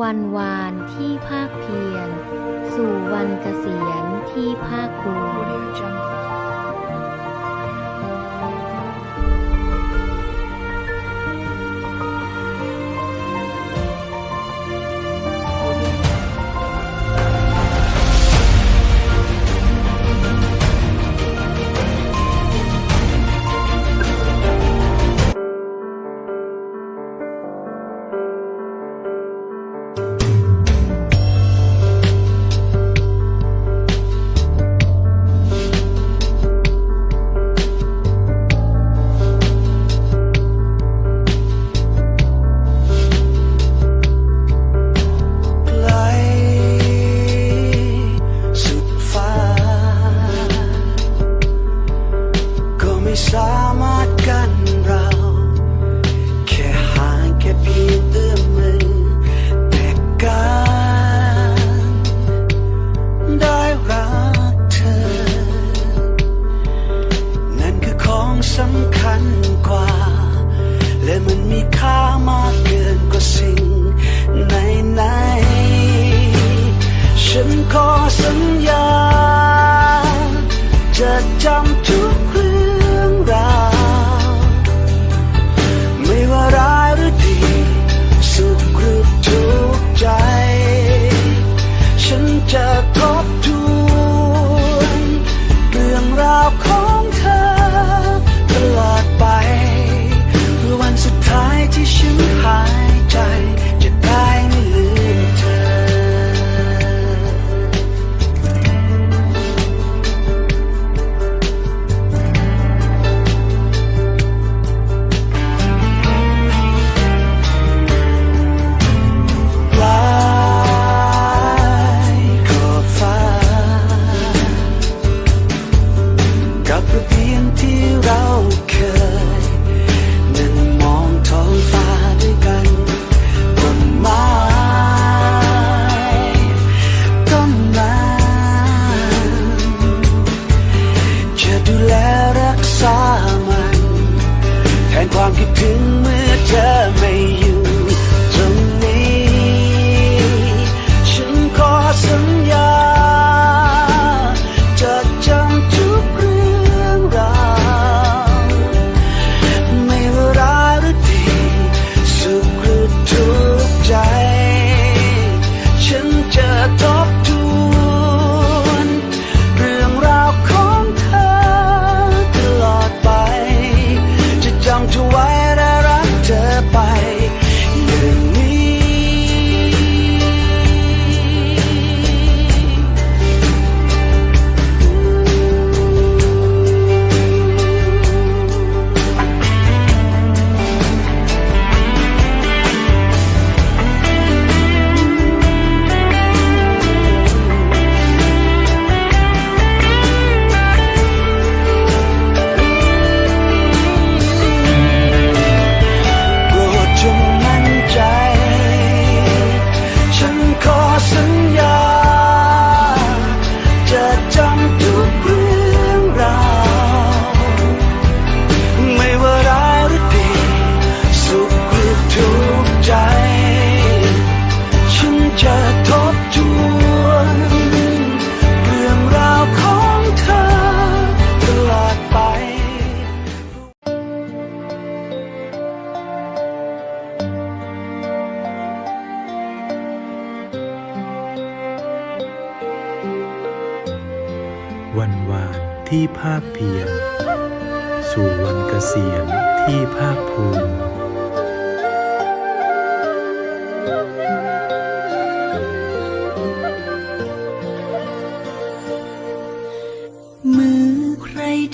วันวานที่ภาคเพียร สู่วันเกษียณที่ภาคภูมิ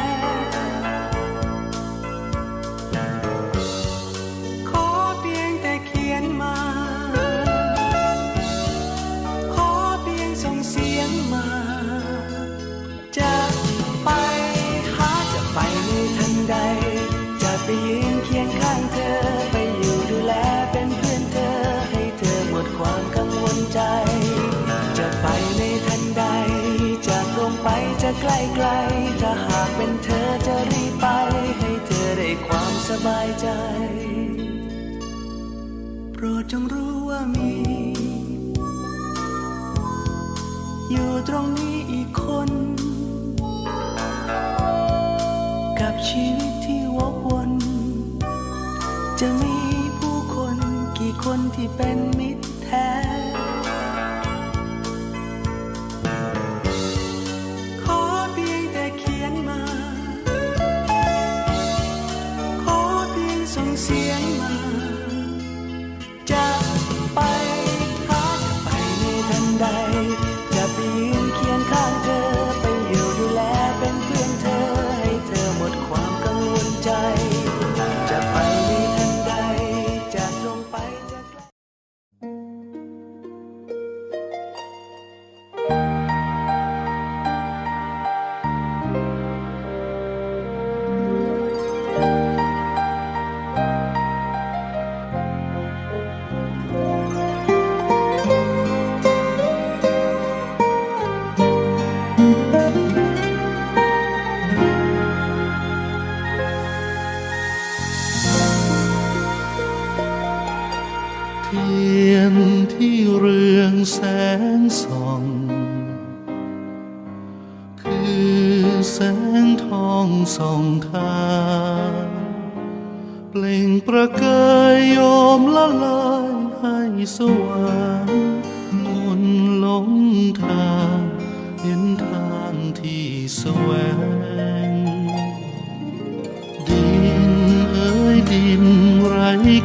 บายใจ โปรดจงรู้ว่ามี อยู่ตรงนี้อีกคน กับชีวิตที่วกวน จะมีผู้คนกี่คนที่เป็นมิ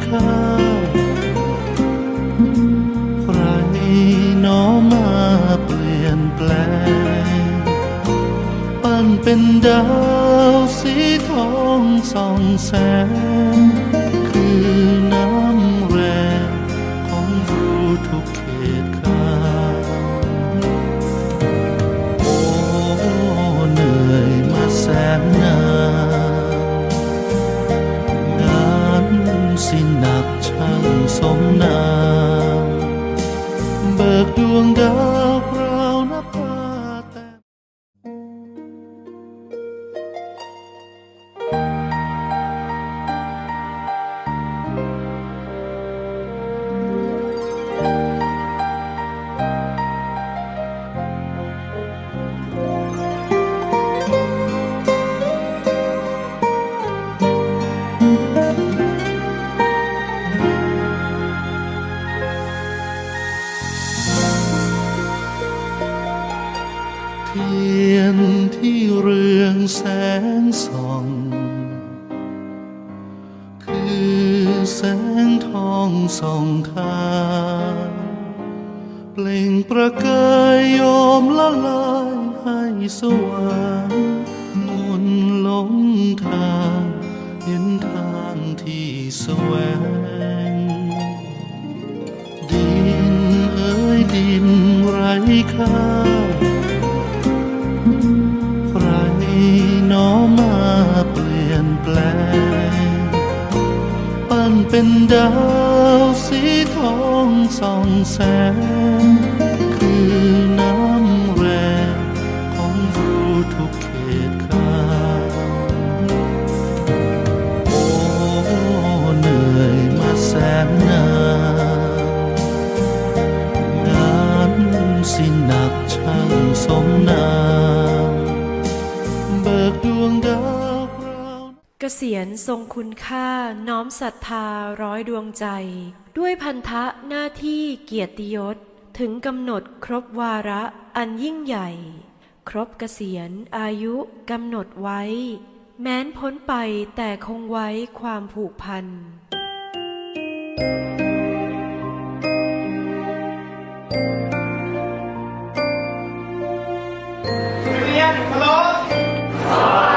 ค่าใครน้อมาเปลี่ยนแปลง ปั้นเป็นดาวสีทองส่องแสง ช่างสมนาม เบิกดวงดาวพราว สวง ดินเอ้ยดินไรค่าใครน้อมาเปลี่ยนแปลง ปั้นเป็นดาวสีทองส่องแสง ษียณทรงคุณค่าน้อมศรัทธาร้อยดวงใจ ด้วยพันธะหน้าที่เกียรติยศ ถึงกำหนดครบวาระอันยิ่งใหญ่ ครบเกษียณอายุกำหนดไว้ แม้นพ้นไปแต่คงไว้ความผูกพันทุก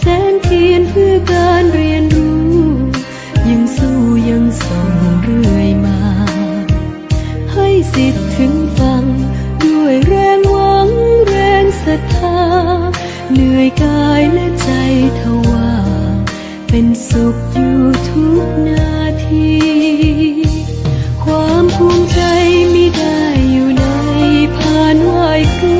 แสงเทียนเพื่อการเรียนรู้ ยังสู้ยังส่องเรื่อยมา ให้สิทธิ์ถึงฟัง ด้วยแรงหวังแรงศรัทธา เหนื่อยกายและใจทว่า เป็นสุขอยู่ทุกนาที ความภูมิใจไม่ได้อยู่ในผ่านไหวครู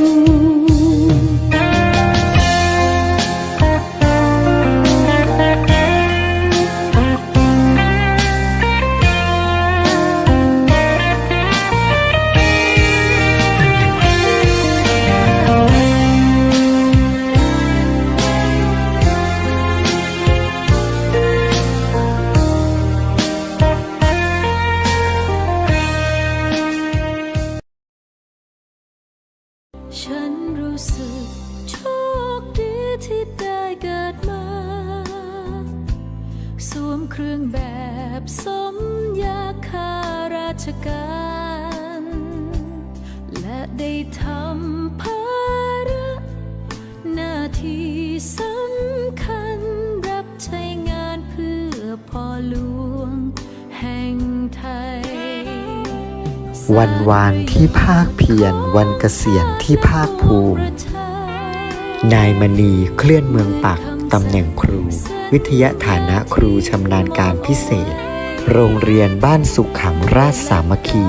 การและได้ทำภาระหน้าที่สำคัญรับใช้งานเพื่อพ่อหลวงแห่งไทย วันวานที่ภาคเพียรวันเกษียณที่ภาคภูมิ นายมณีเคลื่อนเมืองปักตำแหน่งครู วิทยาฐานะครูชำนาญการพิเศษ โรงเรียนบ้านสุขขังราชสามัคคี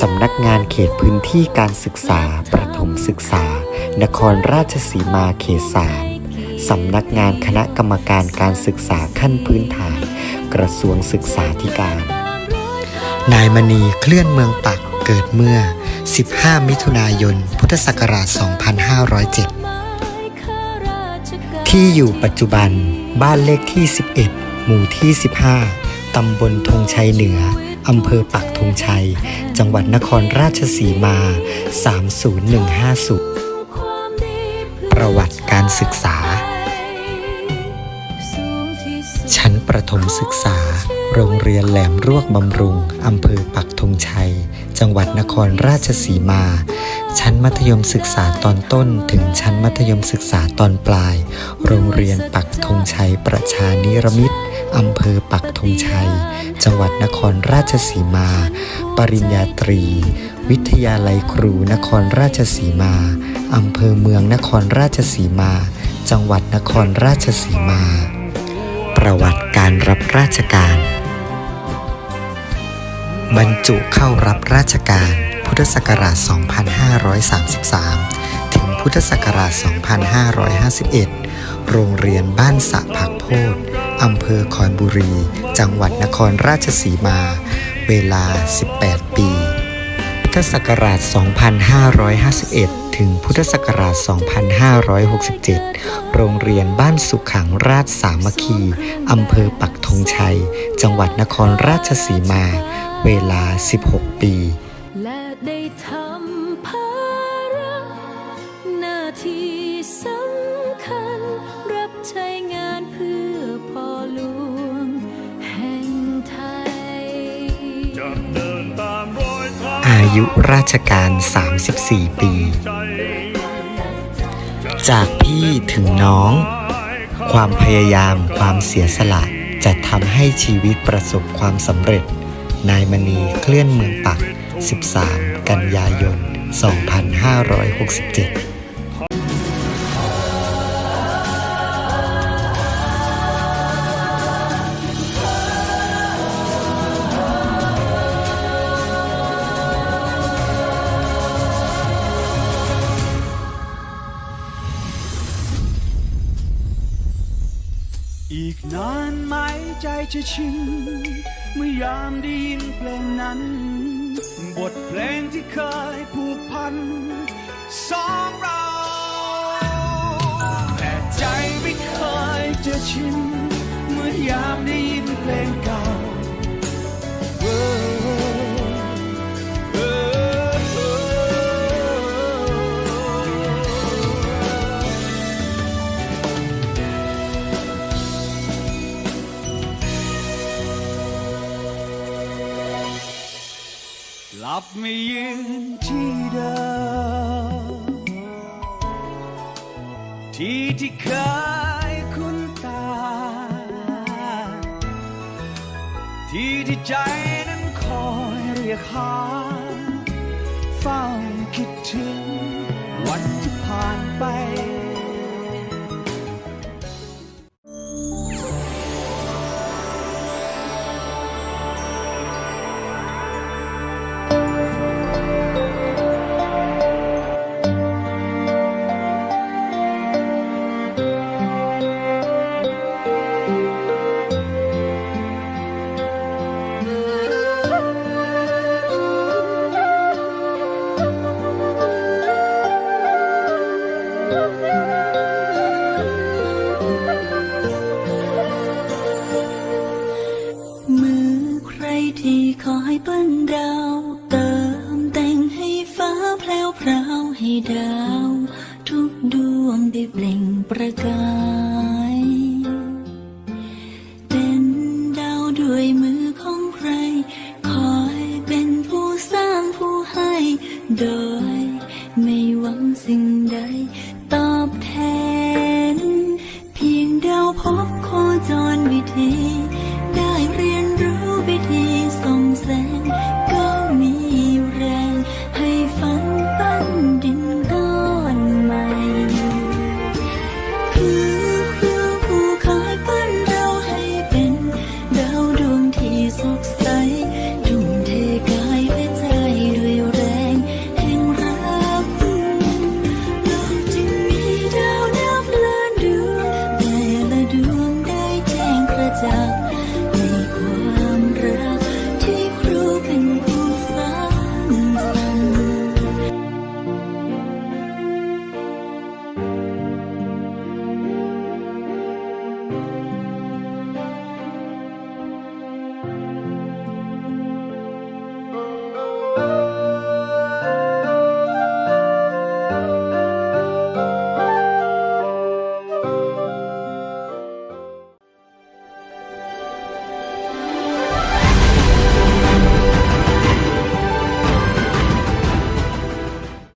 สำนักงานเขตพื้นที่การศึกษา ประถมศึกษา นครราชสีมาเขตสามสำนักงานคณะกรรมการการศึกษาขั้นพื้นฐาน กระทรวงศึกษาธิการ นายมณีเคลื่อนเมืองปักเกิดเมื่อ 15 มิถุนายน พุทธศักราช 2507 ที่อยู่ปัจจุบันบ้านเลขที่ 11 หมู่ที่ 15 ตำบลธงชัยเหนือ อำเภอปักธงชัย จังหวัดนครราชสีมา 30150 ประวัติการศึกษา ชั้นประถมศึกษา โรงเรียนแหลมรวกบำรุง อำเภอปักธงชัย จังหวัดนครราชสีมา ชั้นมัธยมศึกษาตอนต้น ถึงชั้นมัธยมศึกษาตอนปลาย โรงเรียนปักธงชัยประชานิรมิตรอำเภอปักธงชัย จังหวัดนครราชสีมา ปริญญาตรี วิทยาลัยครูนครราชสีมาอำเภอเมืองนครราชสีมา จังหวัดนครราชสีมา ประวัติการรับราชการ บรรจุเข้ารับราชการ พุทธศักราช 2533 ถึงพุทธศักราช 2551 โรงเรียนบ้านสะผักโพธอำเภอคอนบุรี จังหวัดนครราชสีมา เวลา 18 ปี พุทธศักราช 2551 ถึงพุทธศักราช 2567 โรงเรียนบ้านสุขขังราชสามัคคี อำเภอปักธงชัย จังหวัดนครราชสีมา เวลา 16 ปี ยุราชการ 34 ปี จากพี่ถึงน้อง ความพยายามความเสียสละจะทำให้ชีวิตประสบความสำเร็จ นายมณีเคลื่อนเมืองปัก 13 กันยายน 2567 ชินเมื่อยามได้ยินเพลงนั้น บทเพลงที่เคยผูกพันสองเราแต่ใจไม่เคยจะชินเมื่อยามได้ยินเพลง ปล่งประกาย